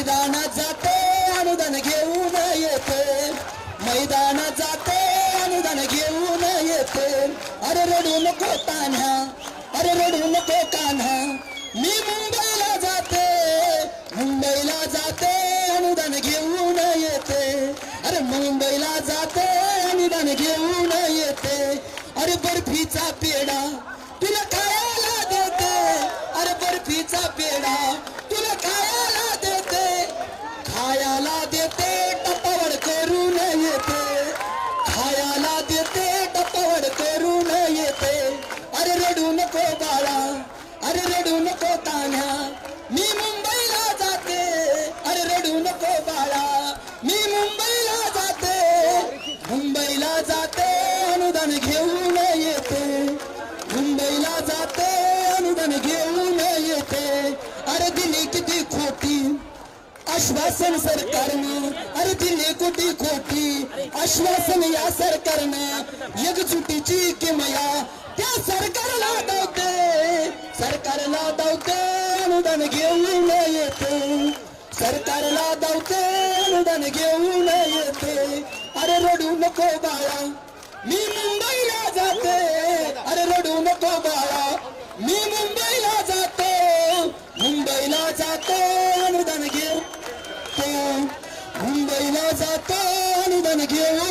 मैदानात जाते अनुदान घेऊन येते. मैदानात जाते अनुदान घेऊन येते. अरे रडू नको तान्हा अरे रडू नको कान्हा. मी मुंबईला जाते मुंबईला जाते अनुदान घेऊन येते. अरे मुंबईला जाते अनुदान घेऊन येते. अरे बर्फीचा पेढा तुला खायला नको बाळा. अरे रडू नको तान्या. मी मुंबईला जाते. अरे रडू नको बाळा. मी मुंबईला जाते. मुंबईला जाते अनुदान घेऊन येते. मुंबईला जाते अनुदान घेऊन येते. अरे दिली किती खोटी. आश्वासन सरकारनं. अरे दिली कोटी खोटी. आश्वासन या सरकारनं. एकजुटीची किमया. त्या सरकार अनुदान घेऊन येते. सरकारला दावते अनुदान घेऊन येते. अरे रडू नको बाळा मी मुंबईला जाते. अरे रडू नको बाळा मी मुंबईला जातो. मुंबईला जातो अनुदान घेऊ मुंबईला जातो अनुदान घेऊ